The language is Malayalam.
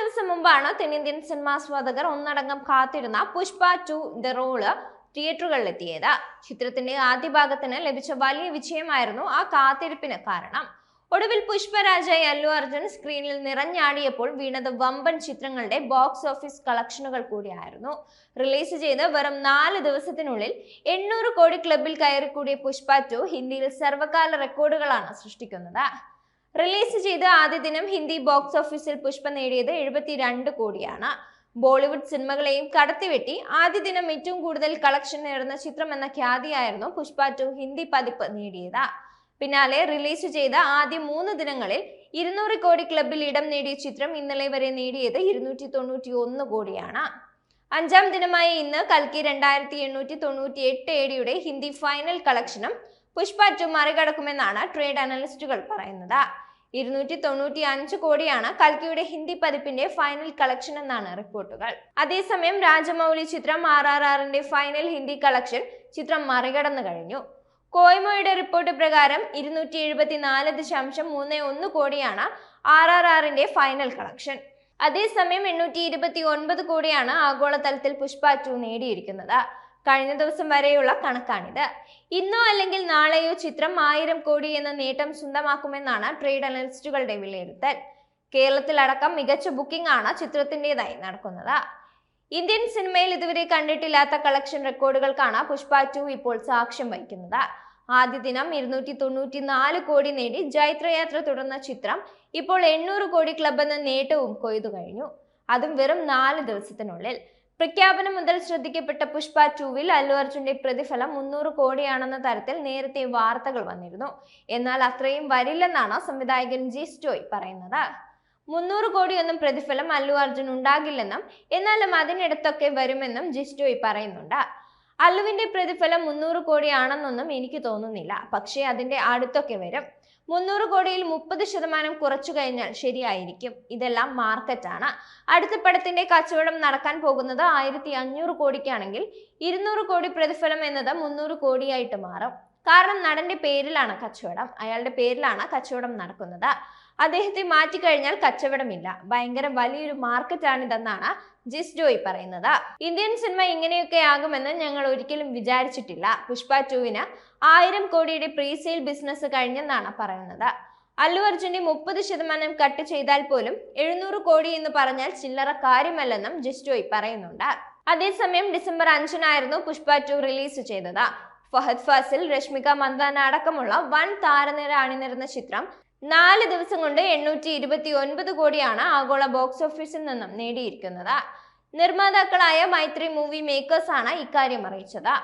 ദിവസം മുമ്പാണ് തെന്നിന്ത്യൻ സിനിമാസ്വാദകർ ഒന്നടങ്കം കാത്തിരുന്ന പുഷ്പ ടു ദ റോൾ തിയേറ്ററുകളിലെത്തിയത്. ചിത്രത്തിന്റെ ആദ്യ ഭാഗത്തിന് ലഭിച്ച വലിയ വിജയമായിരുന്നു ആ കാത്തിരിപ്പിന് കാരണം. ഒടുവിൽ പുഷ്പരാജായി അല്ലു അർജുൻ സ്ക്രീനിൽ നിറഞ്ഞാടിയപ്പോൾ വീണത് വമ്പൻ ചിത്രങ്ങളുടെ ബോക്സ് ഓഫീസ് കളക്ഷനുകൾ കൂടിയായിരുന്നു. റിലീസ് ചെയ്ത് വെറും നാല് ദിവസത്തിനുള്ളിൽ എണ്ണൂറ് കോടി ക്ലബിൽ കയറിക്കൂടിയ പുഷ്പ ടു ഹിന്ദിയിൽ സർവകാല റെക്കോർഡുകളാണ് സൃഷ്ടിക്കുന്നത്. റിലീസ് ചെയ്ത് ആദ്യ ദിനം ഹിന്ദി ബോക്സ് ഓഫീസിൽ പുഷ്പ നേടിയത് എഴുപത്തിരണ്ട് കോടിയാണ്. ബോളിവുഡ് സിനിമകളെയും കടത്തിവെട്ടി ആദ്യ ദിനം ഏറ്റവും കൂടുതൽ കളക്ഷൻ നേടുന്ന ചിത്രം എന്ന ഖ്യാതിയായിരുന്നു പുഷ്പ ടു ഹിന്ദി പതിപ്പ് നേടിയത്. പിന്നാലെ റിലീസ് ചെയ്ത ആദ്യ മൂന്ന് ദിനങ്ങളിൽ ഇരുന്നൂറ് കോടി ക്ലബിൽ ഇടം നേടിയ ചിത്രം ഇന്നലെ വരെ നേടിയത് ഇരുന്നൂറ്റി തൊണ്ണൂറ്റി ഒന്ന് കോടിയാണ്. അഞ്ചാം ദിനമായ ഇന്ന് കൽക്കി രണ്ടായിരത്തി എണ്ണൂറ്റി തൊണ്ണൂറ്റി എട്ട് ഏടിയുടെ ഹിന്ദി ഫൈനൽ കളക്ഷനും പുഷ്പ ടു മറികടക്കുമെന്നാണ് ട്രേഡ് അനലിസ്റ്റുകൾ പറയുന്നത്. ഇരുന്നൂറ്റി തൊണ്ണൂറ്റി അഞ്ച് കോടിയാണ് കൽക്കിയുടെ ഹിന്ദി പതിപ്പിന്റെ ഫൈനൽ കളക്ഷൻ എന്നാണ് റിപ്പോർട്ടുകൾ അതേസമയം രാജമൗലി ചിത്രം ആർ ആർ ആറിന്റെ ഫൈനൽ ഹിന്ദി കളക്ഷൻ ചിത്രം മറികടന്നു കഴിഞ്ഞു. കോയ്മോയുടെ റിപ്പോർട്ട് പ്രകാരം ഇരുന്നൂറ്റി എഴുപത്തിനാല് ദശാംശം മൂന്ന് ഒന്ന് കോടിയാണ് ആർ ആർ ആറിന്റെ ഫൈനൽ കളക്ഷൻ അതേസമയം എണ്ണൂറ്റി ഇരുപത്തി ഒൻപത് കോടിയാണ് ആഗോളതലത്തിൽ പുഷ്പ ടു നേടിയിരിക്കുന്നത്. കഴിഞ്ഞ ദിവസം വരെയുള്ള കണക്കാണിത്. ഇന്നോ അല്ലെങ്കിൽ നാളെയോ ചിത്രം ആയിരം കോടി എന്ന നേട്ടം സ്വന്തമാക്കുമെന്നാണ് ട്രേഡ് അനലിസ്റ്റുകളുടെ വിലയിരുത്തൽ. കേരളത്തിലടക്കം മികച്ച ബുക്കിംഗ് ആണ് ചിത്രത്തിന്റെതായി നടക്കുന്നത്. ഇന്ത്യൻ സിനിമയിൽ ഇതുവരെ കണ്ടിട്ടില്ലാത്ത കളക്ഷൻ റെക്കോർഡുകൾക്കാണ് പുഷ്പ ടു ഇപ്പോൾ സാക്ഷ്യം വഹിക്കുന്നത്. ആദ്യ ദിനം ഇരുന്നൂറ്റി തൊണ്ണൂറ്റി നാല് കോടി നേടി ജൈത്രയാത്ര തുടർന്ന ചിത്രം ഇപ്പോൾ എണ്ണൂറ് കോടി ക്ലബ് എന്ന നേട്ടവും കൊയ്തു കഴിഞ്ഞു. അതും വെറും നാല് ദിവസത്തിനുള്ളിൽ. പ്രഖ്യാപനം മുതൽ ശ്രദ്ധിക്കപ്പെട്ട പുഷ്പ ടൂവിൽ അല്ലു അർജുന്റെ പ്രതിഫലം മുന്നൂറ് കോടിയാണെന്ന തരത്തിൽ നേരത്തെ വാർത്തകൾ വന്നിരുന്നു. എന്നാൽ അത്രയും വരില്ലെന്നാണ് സംവിധായകൻ ജി സ്റ്റോയ് പറയുന്നത്. മുന്നൂറ് കോടിയൊന്നും പ്രതിഫലം അല്ലു അർജുൻ ഉണ്ടാകില്ലെന്നും എന്നാലും അതിനിടത്തൊക്കെ വരുമെന്നും ജിസ്റ്റോയ് പറയുന്നുണ്ട്. അല്ലുവിന്റെ പ്രതിഫലം മുന്നൂറ് കോടിയാണെന്നൊന്നും എനിക്ക് തോന്നുന്നില്ല. പക്ഷേ അതിന്റെ അടുത്തൊക്കെ വരും. മുന്നൂറ് കോടിയിൽ മുപ്പത് ശതമാനം കുറച്ചു കഴിഞ്ഞാൽ ശരിയായിരിക്കും. ഇതെല്ലാം മാർക്കറ്റാണ് അടുത്ത പടത്തിന്റെ കച്ചവടം നടക്കാൻ പോകുന്നത് ആയിരത്തി അഞ്ഞൂറ് കോടിക്കാണെങ്കിൽ ഇരുന്നൂറ് കോടി പ്രതിഫലം എന്നത് മുന്നൂറ് കോടിയായിട്ട് മാറും. കാരണം നടന്റെ പേരിലാണ് കച്ചവടം. അയാളുടെ പേരിലാണ് കച്ചവടം നടക്കുന്നത്. അദ്ദേഹത്തെ മാറ്റി കഴിഞ്ഞാൽ കച്ചവടമില്ല. ഭയങ്കര വലിയൊരു മാർക്കറ്റാണിതെന്നാണ് ജിസ് ജോയ് പറയുന്നത്. ഇന്ത്യൻ സിനിമ ഇങ്ങനെയൊക്കെ ആകുമെന്ന് ഞങ്ങൾ ഒരിക്കലും വിചാരിച്ചിട്ടില്ല. പുഷ്പ ടുവിന് ആയിരം കോടിയുടെ പ്രീസെയിൽ ബിസിനസ് കഴിഞ്ഞെന്നാണ് പറയുന്നത്. അല്ലു അർജുന്റെ മുപ്പത് ശതമാനം കട്ട് ചെയ്താൽ പോലും എഴുന്നൂറ് കോടി എന്ന് പറഞ്ഞാൽ ചില്ലറ കാര്യമല്ലെന്നും ജിസ്റ്റോയ് പറയുന്നുണ്ട്. അതേസമയം ഡിസംബർ അഞ്ചിനായിരുന്നു പുഷ്പ ടു റിലീസ് ചെയ്തത്. ഫഹദ് ഫാസിൽ രശ്മിക മന്ദാന അടക്കമുള്ള വൻ താരനിര അണിനിരുന്ന ചിത്രം നാല് ദിവസം കൊണ്ട് എണ്ണൂറ്റി ഇരുപത്തി ഒൻപത് കോടിയാണ് ആഗോള ബോക്സ് ഓഫീസിൽ നിന്നും നേടിയിരിക്കുന്നത്. നിർമ്മാതാക്കളായ മൈത്രി മൂവി മേക്കേഴ്സ് ആണ് ഇക്കാര്യം അറിയിച്ചത്.